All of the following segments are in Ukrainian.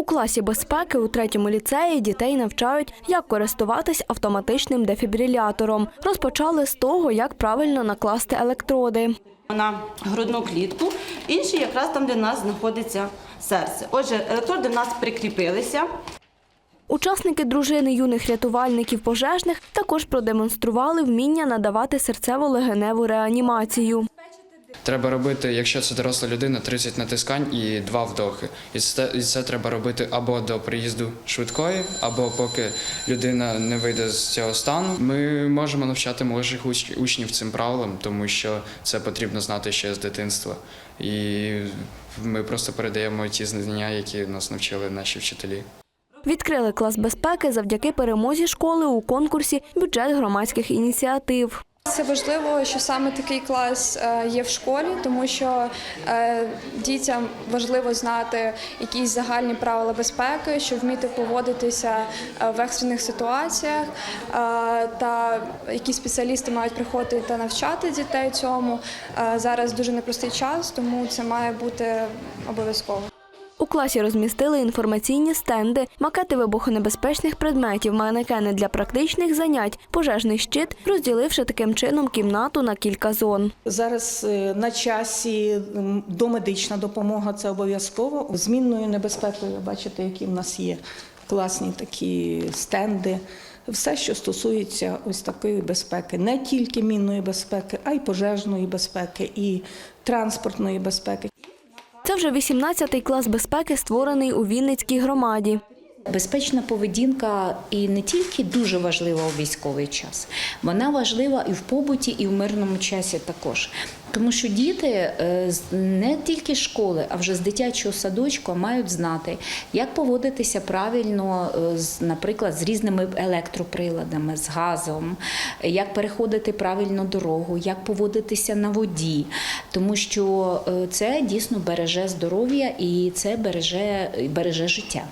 У класі безпеки у третьому ліцеї дітей навчають, як користуватись автоматичним дефібрилятором. Розпочали з того, як правильно накласти електроди. на грудну клітку, інший якраз там, де в нас знаходиться серце. Отже, електроди в нас прикріпилися. Учасники дружини юних рятувальників пожежних також продемонстрували вміння надавати серцево-легеневу реанімацію. Треба робити, якщо це доросла людина, 30 натискань і 2 вдохи. І це, і це треба робити або до приїзду швидкої, або поки людина не вийде з цього стану. Ми можемо навчати молодших уч- учнів цим правилам, тому що це потрібно знати ще з дитинства. І ми просто передаємо ті знання, які нас навчили наші вчителі. Відкрили клас безпеки завдяки перемозі школи у конкурсі бюджет громадських ініціатив. Це важливо, що саме такий клас е, є в школі, тому що е, дітям важливо знати якісь загальні правила безпеки, щоб вміти поводитися е, в екстрених ситуаціях. Та які спеціалісти мають приходити та навчати дітей цьому. Зараз дуже непростий час, тому це має бути обов'язково. У класі розмістили інформаційні стенди, макети вибухонебезпечних предметів, манекени для практичних занять, пожежний щит, розділивши таким чином кімнату на кілька зон. Зараз е, на часі домедична допомога це обов'язково. Змінною небезпекою, бачите, які в нас є класні такі стенди. Все, що стосується ось такої безпеки, не тільки мінної безпеки, а й пожежної безпеки, і транспортної безпеки. Це вже 18-й клас безпеки, створений у Вінницькій громаді. Безпечна поведінка і не тільки дуже важлива у військовий час, вона важлива і в побуті, і в мирному часі також. Тому що діти е, не тільки з школи, а вже з дитячого садочку мають знати, як поводитися правильно, е, наприклад, з різними електроприладами, з газом, як переходити правильно дорогу, як поводитися на воді, тому що е, це дійсно береже здоров'я і це береже, береже життя.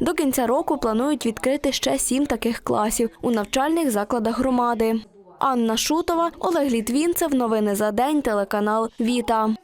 До кінця року планують відкрити ще сім таких класів у навчальних закладах громади. Анна Шутова, Олег Літвінцев. Новини за день. Телеканал Віта.